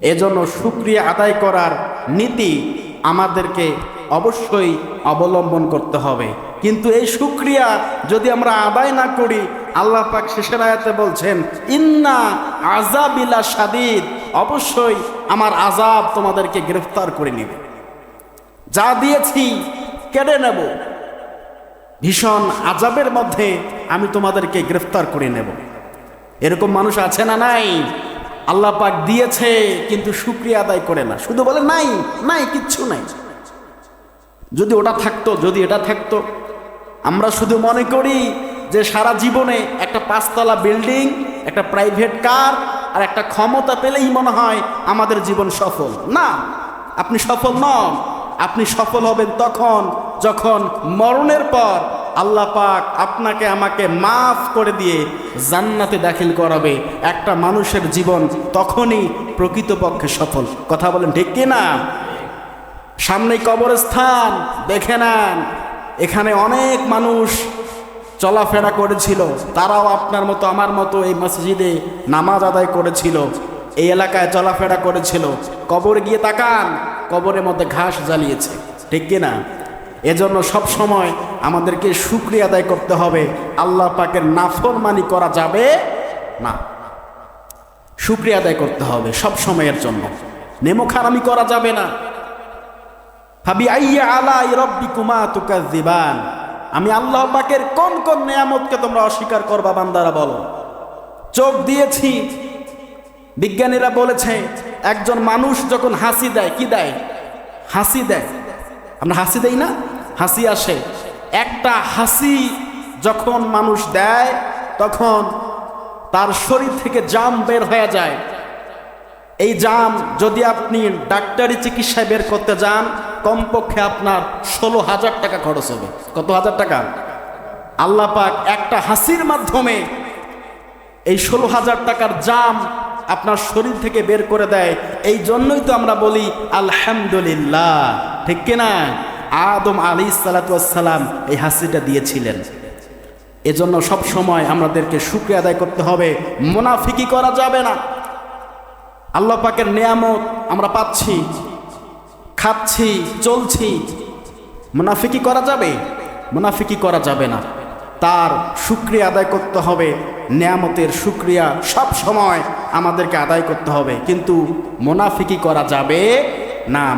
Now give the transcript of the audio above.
এজন্য সুক্রিয়া আদায় করার নীতি আমাদেরকে অবশ্যই অবলম্বন করতে হবে। কিন্তু এই সুক্রিয়া যদি আমরা আদায় না করি, আল্লাহ পাক শেষের আয়াতে বলছেন, ইন্না আজাবিলা সাদিদ অবশ্যই আমার আজাব তোমাদেরকে গ্রেফতার করে নেবে। যা দিয়েছি কেড়ে নেব। ভীষণ আজাবের মধ্যে আমি তোমাদেরকে গ্রেফতার করে নেব। এরকম মানুষ আছে না নাই? আল্লাহ পাক দিয়েছে, কিন্তু শুক্রিয়া আদায় করে না। শুধু বলে, নাই নাই, কিচ্ছু নাই। যদি ওটা থাকতো, যদি এটা থাকতো, আমরা শুধু মনে করি যে সারা জীবনে একটা পাঁচতলা বিল্ডিং, একটা প্রাইভেট কার আর একটা ক্ষমতা পেলেই মনে হয় আমাদের জীবন সফল। না, আপনি সফল নন। আপনি সফল হবেন তখন, যখন মরণের পর আল্লাহ পাক আপনাকে আমাকে মাফ করে দিয়ে জান্নাতে দাখিল করাবে। একটা মানুষের জীবন তখনই প্রকৃতপক্ষে সফল। কথা বলেন ঠিক কি না? সামনে কবরস্থান, দেখে নেন। এখানে অনেক মানুষ চলাফেরা করেছিল। তারাও আপনার মতো, আমার মতো এই মসজিদে নামাজ আদায় করেছিল। এই এলাকায় চলাফেরা করেছিল। কবরে গিয়ে তাকান, কবরের মধ্যে ঘাস জ্বালিয়েছে। ঠিক কিনা এজন্য সব সময় আমাদেরকে শুক্রিয়া আদায় করতে হবে। আল্লাহ পাকের নাফরমানি করা যাবে না। শুক্রিয়া আদায় করতে হবে সব সময়ের জন্য। নেমোখারামি করা যাবে না। ভাবি আইয়া আলাই রব্বি কুমা তুকা তুকাজিবান আমি আল্লাহ পাকের কোন কোন নিয়ামতকে তোমরা অস্বীকার করবা বান্দারা বলো। চোখ দিয়েছি। বিজ্ঞানীরা বলেছে, একজন মানুষ যখন হাসি দেয়, কি দেয়? হাসি দেয়। আমরা হাসি দেই না? হাসি আসে। একটা হাসি যখন মানুষ দেয়, তখন তার শরীর থেকে জাম বের হয়ে যায়। এই জাম যদি আপনি ডাক্তারি চিকিৎসায় বের করতে যান, কমপক্ষে আপনার ষোলো হাজার টাকা খরচ হবে। কত হাজার টাকা? আল্লাহ পাক একটা হাসির মাধ্যমে এই ষোলো হাজার টাকার জাম আপনার শরীর থেকে বের করে দেয়। এই জন্যই তো আমরা বলি, আলহামদুলিল্লাহ। ঠিক কিনা? আদম আলী সালাতাম এই হাসিটা দিয়েছিলেন। এজন্য সব সময় আমাদেরকে শুক্রিয়া আদায় করতে হবে। মুনাফিকি করা যাবে না। আল্লাহ পাকের নেয়ামত আমরা পাচ্ছি, খাচ্ছি, চলছি। মুনাফিকি করা যাবে মুনাফিকি করা যাবে না। তার শুক্রিয়া আদায় করতে হবে, নেয়ামতের শুক্রিয়া সব সময় আমাদেরকে আদায় করতে হবে। কিন্তু মুনাফিকি করা যাবে না।